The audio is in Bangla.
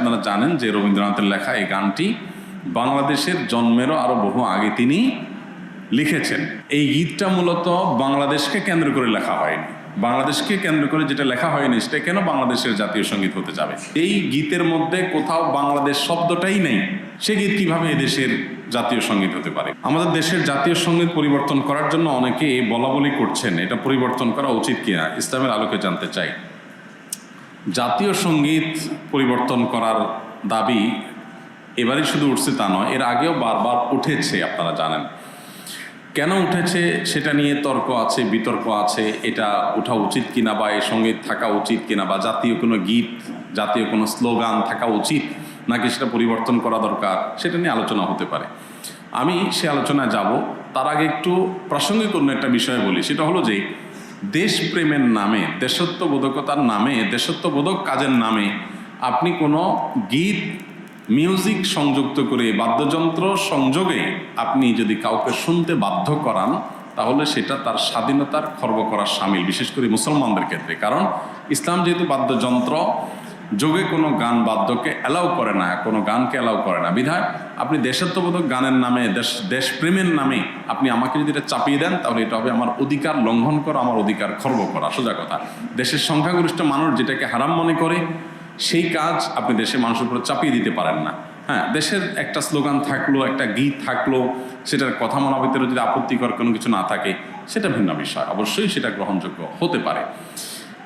আপনারা জানেন যে রবীন্দ্রনাথের লেখা এই গানটি বাংলাদেশের জন্মেরও আরও বহু আগে তিনি লিখেছেন। এই গীতটা মূলত বাংলাদেশকে কেন্দ্র করে লেখা হয়নি। বাংলাদেশকে কেন্দ্র করে যেটা লেখা হয়নি সেটা কেন বাংলাদেশের জাতীয় সংগীত হতে যাবে? এই গীতের মধ্যে কোথাও বাংলাদেশ শব্দটাই নেই। সে গীত কীভাবে এদেশের জাতীয় সংগীত হতে পারে? আমাদের দেশের জাতীয় সংগীত পরিবর্তন করার জন্য অনেকে বলা বলি করছেন, এটা পরিবর্তন করা উচিত কিনা, ইসলামের আলোকে জানতে চাই। জাতীয় সংগীত পরিবর্তন করার দাবি এবারই শুধু উঠছে তা নয়, এর আগেও বারবার উঠেছে, আপনারা জানেন। কেন উঠেছে সেটা নিয়ে তর্ক আছে, বিতর্ক আছে, এটা ওঠা উচিত কিনা বা এই সংগীত থাকা উচিত কিনা বা জাতীয় কোনো গীত, জাতীয় কোনো স্লোগান থাকা উচিত নাকি সেটা পরিবর্তন করা দরকার, সেটা নিয়ে আলোচনা হতে পারে। আমি সে আলোচনায় যাব। তার আগে একটু প্রাসঙ্গিক অন্য একটা বিষয় বলি, সেটা হলো যে দেশপ্রেমের নামে, দেশত্ববোধকতার নামে, দেশত্ববোধক কাজের নামে আপনি কোনো গীত মিউজিক সংযুক্ত করে বাদ্যযন্ত্র সংযোগে আপনি যদি কাউকে শুনতে বাধ্য করান, তাহলে সেটা তার স্বাধীনতার খর্ব করার সামিল, বিশেষ করে মুসলমানদের ক্ষেত্রে। কারণ ইসলাম যেহেতু বাদ্যযন্ত্র যোগে কোনো গান বাদ্যকে অ্যালাউ করে না, কোনো গানকে অ্যালাউ করে না। বিধায় আপনি দেশাত্মবোধক গানের নামে, দেশ, দেশপ্রেমের নামে আপনি আমাকে যদি এটা চাপিয়ে দেন, তাহলে এটা হবে আমার অধিকার লঙ্ঘন করা, আমার অধিকার খর্ব করা। সোজা কথা। দেশের সংখ্যাগরিষ্ঠ মানুষ যেটাকে হারাম মনে করে, সেই কাজ আপনি দেশের মানুষের উপরে চাপিয়ে দিতে পারেন না। হ্যাঁ দেশের একটা স্লোগান থাকল, একটা গীত থাকল, সেটার কথা মনা ভিতরে যদি আপত্তিকর কোনো কিছু না থাকে, সেটা ভিন্ন বিষয়। অবশ্যই সেটা গ্রহণযোগ্য হতে পারে।